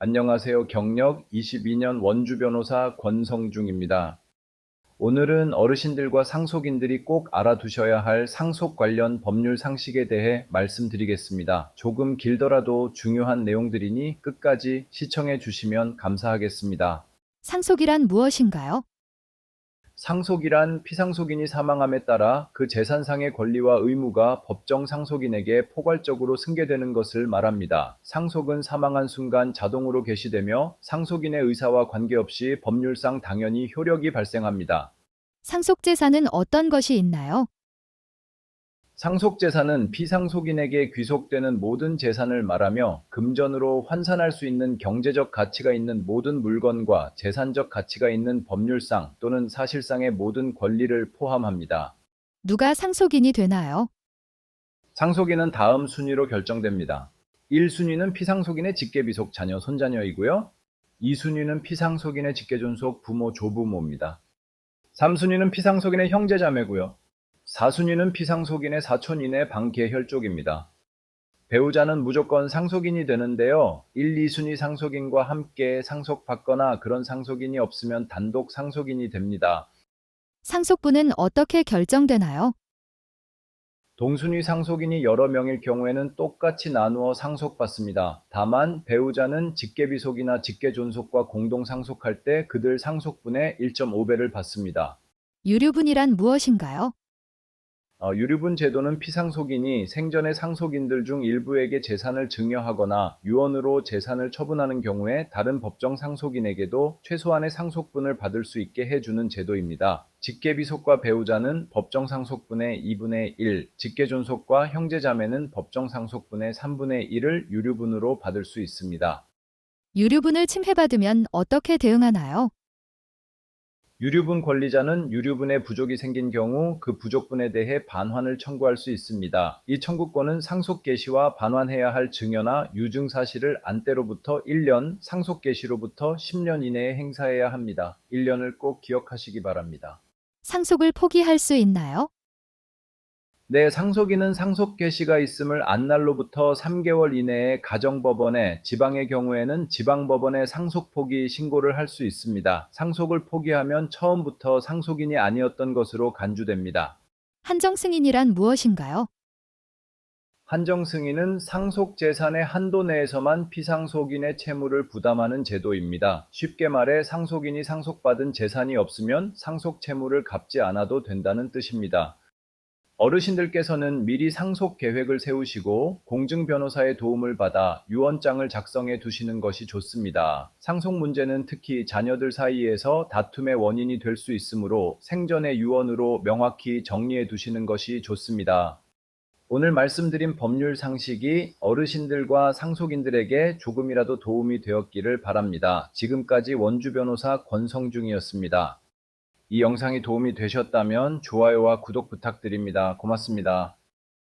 안녕하세요. 경력 22년 원주 변호사 권성중입니다. 오늘은 어르신들과 상속인들이 꼭 알아두셔야 할 상속 관련 법률 상식에 대해 말씀드리겠습니다. 조금 길더라도 중요한 내용들이니 끝까지 시청해 주시면 감사하겠습니다. 상속이란 무엇인가요? 상속이란 피상속인이 사망함에 따라 그 재산상의 권리와 의무가 법정 상속인에게 포괄적으로 승계되는 것을 말합니다. 상속은 사망한 순간 자동으로 개시되며 상속인의 의사와 관계없이 법률상 당연히 효력이 발생합니다. 상속 재산은 어떤 것이 있나요? 상속재산은 피상속인에게 귀속되는 모든 재산을 말하며 금전으로 환산할 수 있는 경제적 가치가 있는 모든 물건과 재산적 가치가 있는 법률상 또는 사실상의 모든 권리를 포함합니다. 누가 상속인이 되나요? 상속인은 다음 순위로 결정됩니다. 1순위는 피상속인의 직계비속 자녀 손자녀이고요. 2순위는 피상속인의 직계존속 부모 조부모입니다. 3순위는 피상속인의 형제자매고요. 4순위는 피상속인의 사촌 이내 방계혈족입니다. 배우자는 무조건 상속인이 되는데요. 1, 2순위 상속인과 함께 상속받거나 그런 상속인이 없으면 단독 상속인이 됩니다. 상속분은 어떻게 결정되나요? 동순위 상속인이 여러 명일 경우에는 똑같이 나누어 상속받습니다. 다만 배우자는 직계비속이나 직계존속과 공동 상속할 때 그들 상속분의 1.5배를 받습니다. 유류분이란 무엇인가요? 어, 유류분 제도는 피상속인이 생전의 상속인들 중 일부에게 재산을 증여하거나 유언으로 재산을 처분하는 경우에 다른 법정 상속인에게도 최소한의 상속분을 받을 수 있게 해주는 제도입니다. 직계비속과 배우자는 법정 상속분의 2분의 1, 직계존속과 형제자매는 법정 상속분의 3분의 1을 유류분으로 받을 수 있습니다. 유류분을 침해받으면 어떻게 대응하나요? 유류분 권리자는 유류분의 부족이 생긴 경우 그 부족분에 대해 반환을 청구할 수 있습니다. 이 청구권은 상속 개시와 반환해야 할 증여나 유증 사실을 안때로부터 1년, 상속 개시로부터 10년 이내에 행사해야 합니다. 1년을 꼭 기억하시기 바랍니다. 상속을 포기할 수 있나요? 네, 상속인은 상속 개시가 있음을 안 날로부터 3개월 이내에 가정법원에, 지방의 경우에는 지방법원에 상속 포기 신고를 할 수 있습니다. 상속을 포기하면 처음부터 상속인이 아니었던 것으로 간주됩니다. 한정 승인이란 무엇인가요? 한정 승인은 상속 재산의 한도 내에서만 피상속인의 채무를 부담하는 제도입니다. 쉽게 말해 상속인이 상속받은 재산이 없으면 상속 채무를 갚지 않아도 된다는 뜻입니다. 어르신들께서는 미리 상속 계획을 세우시고 공증 변호사의 도움을 받아 유언장을 작성해 두시는 것이 좋습니다. 상속 문제는 특히 자녀들 사이에서 다툼의 원인이 될 수 있으므로 생전의 유언으로 명확히 정리해 두시는 것이 좋습니다. 오늘 말씀드린 법률 상식이 어르신들과 상속인들에게 조금이라도 도움이 되었기를 바랍니다. 지금까지 원주 변호사 권성중이었습니다. 이 영상이 도움이 되셨다면 좋아요와 구독 부탁드립니다. 고맙습니다.